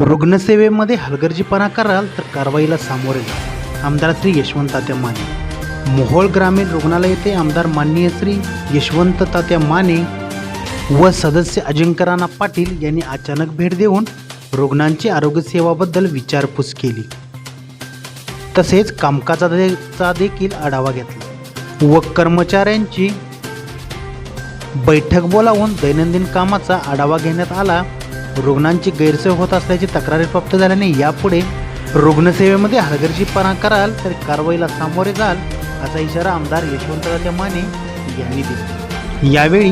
रुग्णसेवेमध्ये हलगर्जीपणा कराल तर कारवाईला सामोरे जा. आमदार श्री यशवंत तात्या माने. मोहोळ ग्रामीण रुग्णालय येथे आमदार माननीय श्री यशवंत तात्या माने व सदस्य अजिंक्य पाटील यांनी अचानक भेट देऊन रुग्णांची आरोग्यसेवाबद्दल विचारपूस केली. तसेच कामकाजाचा देखील आढावा घेतला व कर्मचाऱ्यांची बैठक बोलावून दैनंदिन कामाचा आढावा घेण्यात आला रुग्णांची गैरसोय होत असल्याची तक्रारी प्राप्त झाल्याने यापुढे रुग्णसेवेमध्ये हलगर्जीपणा कराल तर कारवाईला सामोरे जाल असा इशारा आमदार यशवंतराजे माने यांनी दिला. यावेळी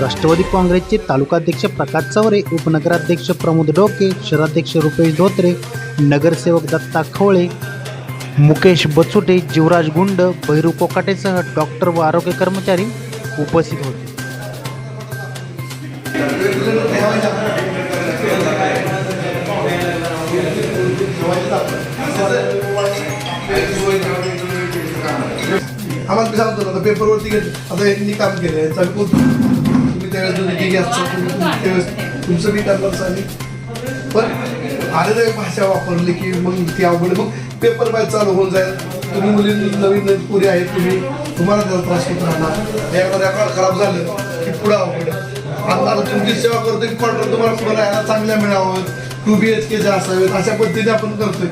राष्ट्रवादी काँग्रेसचे तालुकाध्यक्ष प्रकाश चवरे उपनगराध्यक्ष प्रमोद डोके शहराध्यक्ष रुपेश धोत्रे नगरसेवक दत्ता खवळे मुकेश बचुटे जीवराज गुंड भैरू कोकाटेसह डॉक्टर व आरोग्य कर्मचारी उपस्थित होते. आम्हाला मी सांगतो ना आता पेपरवरती घेत आता यांनी काम केलं आहे चालू तुम्ही त्यावेळेस जो निधी घ्यायचा तुम्ही तुम्ही त्यावेळेस तुमचं बी करणार आणि पण आलेलं एक भाषा वापरली की मग ती अवघड मग पेपर बाय चालू होऊन जाईल. तुम्ही मुली नवीन नवीन पुरी आहेत तुम्ही. तुम्हाला त्याचा त्रास होत राहणार. एखादा रेकॉर्ड खराब झालं की पुढं अवघड आता आता तुमची सेवा करतोय कॉन्ट्रॅक्ट तुम्हाला पुढे राहायला चांगल्या मिळावं. टू बी एच के जे असावेत. अशा पद्धतीने आपण करतोय.